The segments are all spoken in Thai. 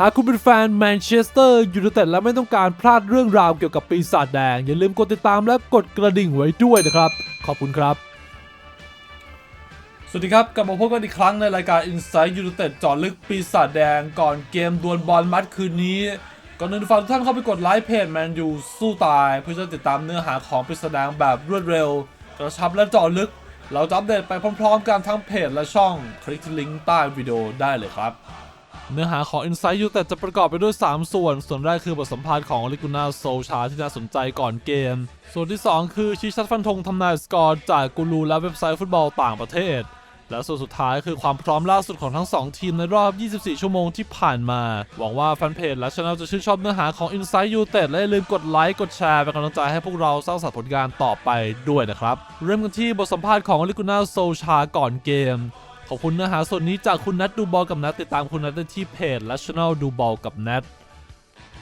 หากคุณเป็นแฟนแมนเชสเตอร์ยูไนเต็ดและไม่ต้องการพลาดเรื่องราวเกี่ยวกับปีศาจแดง อย่าลืมกดติดตามและกดกระดิ่งไว้ด้วยนะครับ ขอบคุณครับ สวัสดีครับ กลับมาพบกันอีกครั้งในรายการ Inside United เจอดลึกปีศาจแดงก่อนเกมดวลบอลมัดคืนนี้ ก่อนอื่นฝากทุกท่านเข้าไปกดไลค์เพจแมนยูสู้ตาย เพื่อจะติดตามเนื้อหาของปีศาจแดงแบบรวดเร็วกระชับและเจาะลึก เราจะอัปเดตไปพร้อม ๆ กันทั้งเพจและช่องคลิกที่ลิงก์ใต้วิดีโอได้เลยครับ เนื้อหาของ Inside You แต่จะประกอบไปด้วย 3 ส่วน ส่วนแรกคือบทสัมภาษณ์ของลิกุนาโซชาที่น่าสนใจก่อนเกม ส่วนที่ 2 คือชี้ชัดฟันธงทำนายสกอร์จากกูรูและเว็บไซต์ฟุตบอลต่างประเทศ และส่วนสุดท้ายคือความพร้อมล่าสุดของทั้ง 2 ทีมในรอบ 24 ชั่วโมงที่ผ่านมา หวังว่าแฟนเพจและช่องจะชื่นชอบเนื้อหาของ Inside You แต่และอย่าลืมกดไลค์กดแชร์เป็นกำลังใจให้พวกเราสร้างสรรค์ผลงานต่อไปด้วยนะครับ เริ่มกันที่บทสัมภาษณ์ของลิกุนาโซชาก่อนเกม ขอบคุณเนื้อหาส่วนนี้จากคุณนัทดูบอลกับนัทติดตามคุณนัทได้ที่เพจและช่องดูบอลกับนัท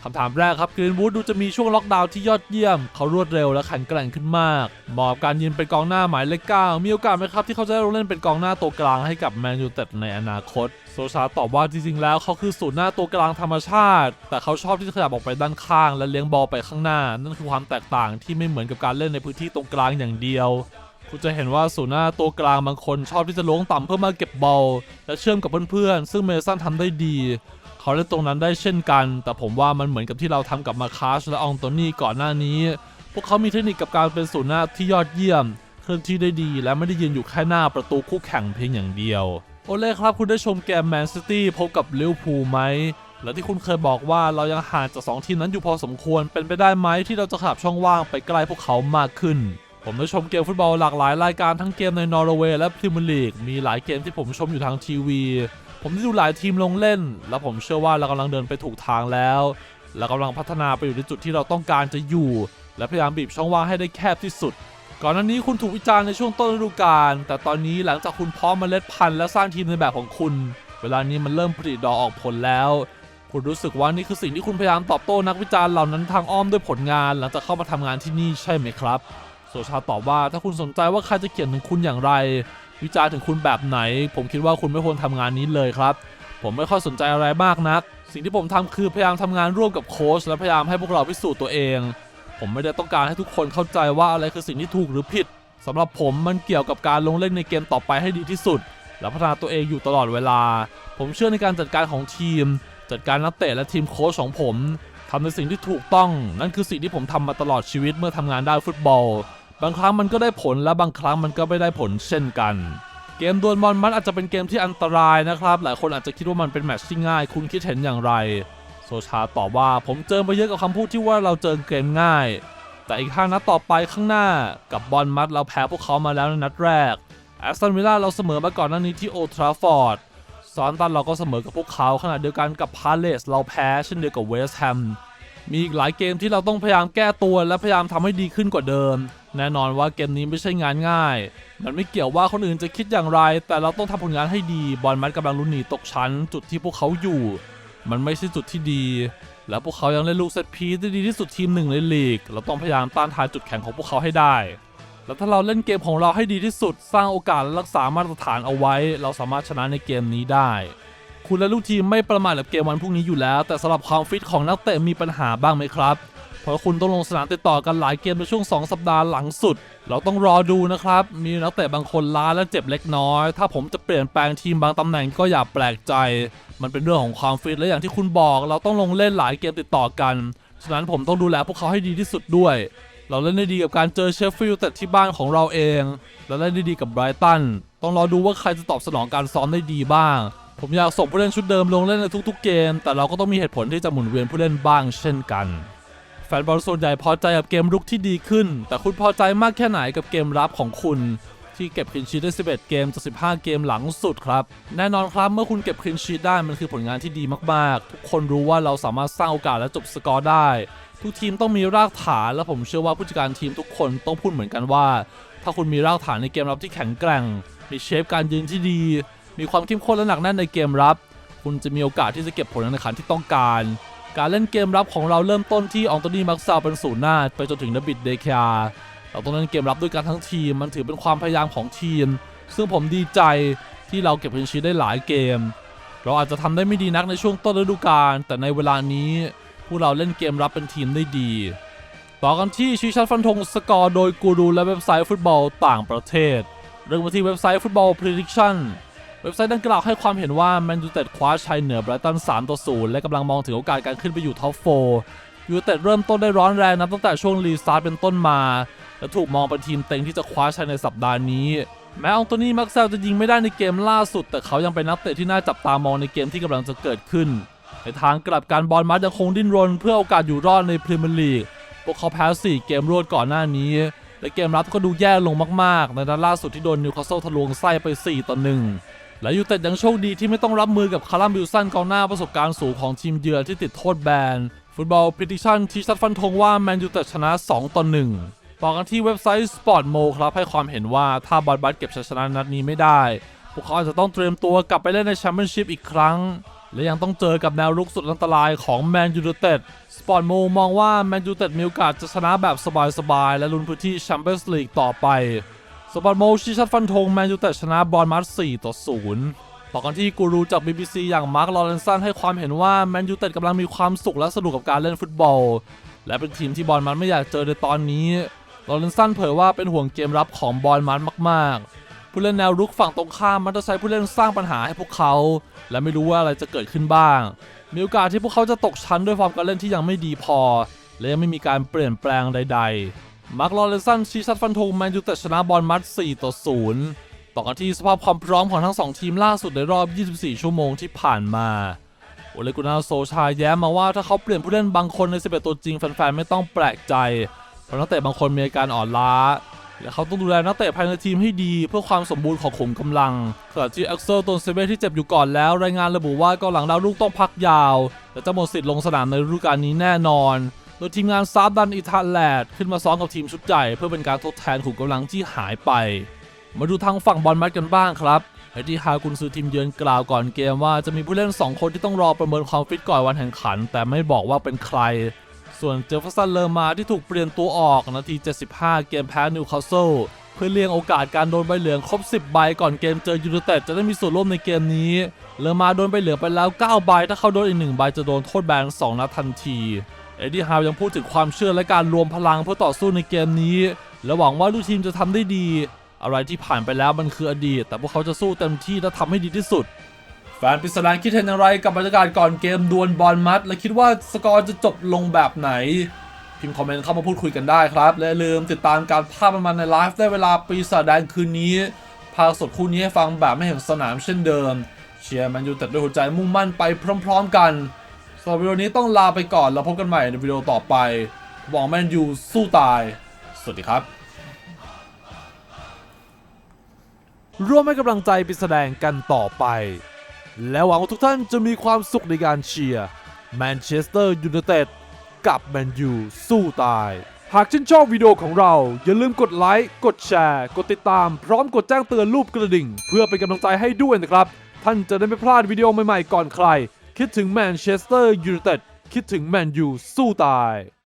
คำถามแรกครับกรีนวูดดูจะมีช่วงล็อกดาวน์ที่ยอดเยี่ยม เขารวดเร็วและแข็งแกร่งขึ้นมากเหมาะกับการยืนเป็นกองหน้าหมายเลขเก้ามีโอกาสไหมครับที่เขาจะได้ลงเล่นเป็นกองหน้าตัวกลางให้กับแมนยูเต็ดในอนาคต โซชาตอบว่าจริงๆแล้วเขาคือศูนย์หน้าตัวกลางธรรมชาติ แต่เขาชอบที่จะขยับออกไปด้านข้าง และเลี้ยงบอลไปข้างหน้า นั่นคือความแตกต่างที่ไม่เหมือนกับการเล่นในพื้นที่ตรงกลางอย่างเดียว คุณจะเห็นว่าศูนย์หน้าตัวกลางบางคนชอบที่จะล้วงต่ำเพื่อมาเก็บบอลและเชื่อมกับเพื่อนๆ ซึ่งเมสันทำได้ดี เขาเล่นตรงนั้นได้เช่นกัน แต่ผมว่ามันเหมือนกับที่เราทำกับมาคาชและอองโตนี่ก่อนหน้านี้ พวกเขามีเทคนิคกับการเป็นศูนย์หน้าที่ยอดเยี่ยม เคลื่อนที่ได้ดี และไม่ได้ยืนอยู่แค่หน้าประตูคู่แข่งเพียงอย่างเดียว โอเล่ครับคุณได้ชมเกมแมนซิตี้พบกับลิเวอร์พูลไหมและที่คุณเคยบอกว่าเรายังห่างจากสองทีมนั้นอยู่พอสมควรเป็นไปได้ไหมที่เราจะขับช่องว่างไปใกล้พวกเขามากขึ้น ผมได้ชมเกมฟุตบอลหลากหลายรายการทั้งเกมในนอร์เวย์และพรีเมียร์ลีกมีหลายเกมที่ผมชมอยู่ทางทีวี ผมได้ดูหลายทีมลงเล่น และผมเชื่อว่าเรากำลังเดินไปถูกทางแล้วและกำลังพัฒนาไปอยู่ในจุดที่เราต้องการจะอยู่ และพยายามบีบช่องว่างให้ได้แคบที่สุด ก่อนหน้านี้คุณถูกวิจารณ์ในช่วงต้นฤดูกาลแต่ตอนนี้หลังจากคุณเพร้อมเมล็ดพันธุ์และสร้างทีมในแบบของคุณ เวลานี้มันเริ่มผลิดอกออกผลแล้วคุณรู้สึกว่านี่คือสิ่งที่คุณพยายามตอบโต้นักวิจารณ์เหล่านั้นทางอ้อมด้วยผลงาน หลังจากเข้ามาทำงานที่นี่ใช่ไหมครับ โซชาตอบว่าถ้าคุณสนใจว่าใครจะเขียนถึงคุณอย่างไร วิจารณ์ถึงคุณแบบไหน ผมคิดว่าคุณไม่ควรทำงานนี้เลยครับ ผมไม่ค่อยสนใจอะไรมากนัก สิ่งที่ผมทำคือพยายามทำงานร่วมกับโค้ชและพยายามให้พวกเราพิสูจน์ตัวเอง ผมไม่ได้ต้องการให้ทุกคนเข้าใจว่าอะไรคือสิ่งที่ถูกหรือผิดสำหรับผมมันเกี่ยวกับการลงเล่นในเกมต่อไปให้ดีที่สุด และพัฒนาตัวเองอยู่ตลอดเวลา ผมเชื่อในการจัดการของทีม จัดการนักเตะและทีมโค้ชของผมทำในสิ่งที่ถูกต้อง นั่นคือสิ่งที่ผมทำมาตลอดชีวิตเมื่อทำงานด้านฟุตบอล บางครั้งมันก็ได้ผลและบางครั้งมันก็ไม่ได้ผลเช่นกัน เกมดวลบอลมันอาจจะเป็นเกมที่อันตรายนะครับ หลายคนอาจจะคิดว่ามันเป็นแมตช์ที่ง่าย คุณคิดเห็นอย่างไร โซชาตอบว่าผมเจอมาเยอะกับคำพูดที่ว่าเราเจอเกมง่าย แต่อีกห้านัดต่อไปข้างหน้ากับบอลมัดเราแพ้พวกเขามาแล้วในนัดแรกแอสตันวิลล่าเราเสมอมาก่อนหน้านี้ที่โอทราฟอร์ดซอนตันเราก็เสมอกับพวกเขาขณะเดียวกันกับพาเลสเราแพ้เช่นเดียวกับเวสต์แฮมมีอีกหลายเกมที่เราต้องพยายามแก้ตัวและพยายามทำให้ดีขึ้นกว่าเดิม แน่นอนว่าเกมนี้ไม่ใช่งานง่าย มันไม่เกี่ยวว่าคนอื่นจะคิดอย่างไร แต่เราต้องทำผลงานให้ดี บอลมัดกำลังลุ้นหนีตกชั้น จุดที่พวกเขาอยู่ มันไม่ใช่จุดที่ดี และพวกเขายังเล่นลูกเซตพีซได้ดีที่สุดทีมหนึ่งในลีก เราต้องพยายามต้านทานจุดแข็งของพวกเขาให้ได้ แล้วถ้าเราเล่นเกมของเราให้ดีที่สุด สร้างโอกาสและรักษามาตรฐานเอาไว้ เราสามารถชนะในเกมนี้ได้ คุณและลูกทีมไม่ประมาทกับเกมวันพรุ่งนี้อยู่แล้ว แต่สำหรับความฟิตของนักเตะมีปัญหาบ้างไหมครับ เพราะคุณต้องลงสนามติดต่อกันหลายเกมในช่วง 2 สัปดาห์หลังสุด เราต้องรอดูนะครับ มีนักเตะบางคนล้าและเจ็บเล็กน้อย ถ้าผมจะเปลี่ยนแปลงทีมบางตำแหน่งก็อย่าแปลกใจ มันเป็นเรื่องของความฟิตและอย่างที่คุณบอก เราต้องลงเล่นหลายเกมติดต่อกัน ฉะนั้นผมต้องดูแลพวกเขาให้ดีที่สุดด้วย เราเล่นได้ดีกับการเจอเชฟฟิลด์แต่ที่บ้านของเราเองและเล่นได้ดีกับไบรตัน ต้องรอดูว่าใครจะตอบสนองการซ้อมได้ดีบ้างผมอยากส่งผู้เล่นชุดเดิมลงเล่นในทุกๆเกม แต่เราก็ต้องมีเหตุผลที่จะหมุนเวียนผู้เล่นบ้างเช่นกัน แฟนบอลส่วนใหญ่พอใจกับเกมรุกที่ดีขึ้น แต่คุณพอใจมากแค่ไหนกับเกมรับของคุณที่เก็บคลินชีได้ 11 เกมจาก 15 เกมหลังสุดครับ แน่นอนครับ เมื่อคุณเก็บคลินชีได้มันคือผลงานที่ดีมากๆ ทุกคนรู้ว่าเราสามารถสร้างโอกาสและจบสกอร์ได้ ทุกทีมต้องมีรากฐาน และผมเชื่อว่าผู้จัดการทีมทุกคนต้องพูดเหมือนกันว่า ถ้าคุณมีรากฐานในเกมรับที่แข็งแกร่ง มีเชฟการยืนที่ดี มีความเข้มข้นและหนักแน่นในเกมรับ คุณจะมีโอกาสที่จะเก็บผลการแข่งขันที่ต้องการ การเล่นเกมรับของเราเริ่มต้นที่อองโตนี่มักซาวเป็นศูนย์หน้า ไปจนถึงดบิดเดคาเราต้องเล่นเกมรับด้วยกันทั้งทีม มันถือเป็นความพยายามของทีม ซึ่งผมดีใจที่เราเก็บคลีนชีได้หลายเกม เราอาจจะทำได้ไม่ดีนักในช่วงต้นฤดูกาลแต่ในเวลานี้พวกเราเล่นเกมรับเป็นทีมได้ดี ต่อกันที่ชี้ชัดฟันธงสกอร์โดยกูรูและเว็บไซต์ฟุตบอลต่างประเทศ เริ่มมาที่เว็บไซต์ฟุตบอล Prediction เว็บไซต์ดังกล่าวให้ความเห็นว่าแมนยูเต็ดคว้าชัยเหนือไบรตัน3ต่อ0และกำลังมองถึงโอกาสการขึ้นไปอยู่ท็อป4ยูเต็ดเริ่มต้นได้ร้อนแรงนับตั้งแต่ช่วงรีสตาร์ทเป็นต้นมา และถูกมองเป็นทีมเต็งที่จะคว้าชัยในสัปดาห์นี้ แม้อองโตนี่มักเซลจะยิงไม่ได้ในเกมล่าสุด แต่เขายังเป็นนักเตะที่น่าจับตามองในเกมที่กำลังจะเกิดขึ้น ในทางกลับการบอลมัดยังคงดิ้นรน เพื่อโอกาสอยู่รอดในพรีเมียร์ลีกพวกเขาแพ้4เกมรวดก่อนหน้านี้และเกมรับก็ดูแย่ลงมากๆ ในนัดล่าสุดที่โดนนิวคาสเซิลทะลวงไส้ไป4ต่อ1 และยูเต็ดยังโชคดีที่ไม่ต้องรับมือกับคารัมบิลสันกองหน้าประสบการณ์สูงของทีมเยือนที่ติดโทษแบน ฟุตบอลพิติชันที่ชัดฟันธงว่าแมนยูเต็ดชนะ 2 ต่อ 1 ต่อกันที่เว็บไซต์ Sport Mo ครับให้ความเห็นว่าถ้าบอลบัสเก็บชัยชนะนัดนี้ไม่ได้ พวกเขาอาจจะต้องเตรียมตัวกลับไปเล่นในแชมเปี้ยนชิพอีกครั้ง และยังต้องเจอกับแนวรุกสุดอันตรายของแมนยูเต็ดสปอร์ตโมมองว่าแมนยูเต็ดมีโอกาสจะชนะแบบสบายๆและลุ้นพื้นที่แชมเปี้ยนส์ลีกต่อไป สปอร์ตโมชี้ชัดฟันธงแมนยูไนเต็ดชนะบอลมัด4ต่อ0ต่อกันที่กูรูจาก BBC อย่างมาร์คลอเรนสันให้ความเห็นว่าแมนยูเต็ดกำลังมีความสุขและสนุกกับการเล่นฟุตบอล และเป็นทีมที่บอลมัดไม่อยากเจอในตอนนี้ลอเรนสันเผยว่าเป็นห่วงเกมรับของบอลมัดมากๆ ผู้เล่นแนวรุกฝั่งตรงข้ามมักจะใช้ผู้เล่นสร้างปัญหาให้พวกเขา และไม่รู้ว่าอะไรจะเกิดขึ้นบ้าง มีโอกาสที่พวกเขาจะตกชั้นด้วยฟอร์มการเล่นที่ยังไม่ดีพอ และยังไม่มีการเปลี่ยนแปลงใด ๆ มาร์คลอเรนสันชี้ชัดฟันธงแมนยูแต่ชนะบอลมัด 4 ต่อ 0 ต่อกันที่สภาพความพร้อมของทั้งสองทีมล่าสุดในรอบ 24 ชั่วโมงที่ผ่านมาโอเลกุนาโซชาแย้มมาว่าถ้าเขาเปลี่ยนผู้เล่นบางคนใน 11 ตัวจริงแฟนๆ ไม่ต้องแปลกใจ เพราะนักเตะบางคนมีอาการอ่อนล้า และเขาต้องดูแลนักเตะภายในทีมให้ดีเพื่อความสมบูรณ์ของขุมกำลังขณะที่อ็กเซลตนเซเบที่เจ็บอยู่ก่อนแล้ว รายงานระบุว่ากองหลังดาวรุ่งต้องพักยาว และจะหมดสิทธิ์ลงสนามในฤดูกาลนี้แน่นอน ดยทีมงานซาร์ดันอิตาแลดขึ้นมาซ้อมกับทีมชุดใหญ่เพื่อเป็นการทดแทนขุมกำลังที่หายไป มาดูทางฝั่งบอลมัดกันบ้างครับเฮดดี้ฮากุนซือทีมเยือนกล่าวก่อนเกมว่าจะมีผู้เล่น 2 คนที่ต้องรอประเมินความฟิตก่อนวันแข่งขัน แต่ไม่บอกว่าเป็นใคร ส่วนเจฟเฟอร์สันเลอร์มาที่ถูกเปลี่ยนตัวออกนาที 75 เกมแพ้นิวคาสเซิลเพื่อเลี่ยงโอกาสการโดนใบเหลืองครบ 10 ใบก่อนเกมเจอยูไนเต็ดจะได้มีส่วนร่วมในเกมนี้ เลอร์มาโดนใบเหลืองไปแล้ว 9 ใบ ถ้าเขาโดนอีก 1 ใบจะโดนโทษแบน 2 นัดทันที เอ็ดดี้ฮาวยังพูดถึงความเชื่อและการรวมพลังเพื่อต่อสู้ในเกมนี้ และหวังว่าลูกทีมจะทำได้ดี อะไรที่ผ่านไปแล้วมันคืออดีต แต่พวกเขาจะสู้เต็มที่และทำให้ดีที่สุด แฟนปริศนาคิดเห็นอย่างไรกับบรรยากาศก่อนเกมดวลบอลมัด และคิดว่าสกอร์จะจบลงแบบไหน พิมพ์คอมเมนต์เข้ามาพูดคุยกันได้ครับ และลืมติดตามการภาพมันในไลฟ์ได้เวลาปีศาจแดงคืนนี้พาสดคู่นี้ให้ฟังแบบไม่เห็นสนามเช่นเดิม เชียร์แมนอยูแต่ด้วยหัวใจมุ่งมั่นไปพร้อม ๆ กัน สำหรับวิดีโอนี้ต้องลาไปก่อนแล้วพบกันใหม่ในวิดีโอต่อไปหวังแมนยูสู้ตาย สวัสดีครับ ร่วมให้กำลังใจไปแสดงกันต่อไป และหวังว่าทุกท่านจะมีความสุขในการเชียร์แมนเชสเตอร์ยูไนเต็ดกับแมนยูสู้ตาย หากชื่นชอบวิดีโอของเรา อย่าลืมกดไลค์ กดแชร์ กดติดตาม พร้อมกดแจ้งเตือนรูปกระดิ่ง เพื่อเป็นกำลังใจให้ด้วยนะครับ ท่านจะได้ไม่พลาดวิดีโอใหม่ๆก่อนใคร คิดถึงแมนเชสเตอร์ยูไนเต็ดคิดถึงแมนยูสู้ตาย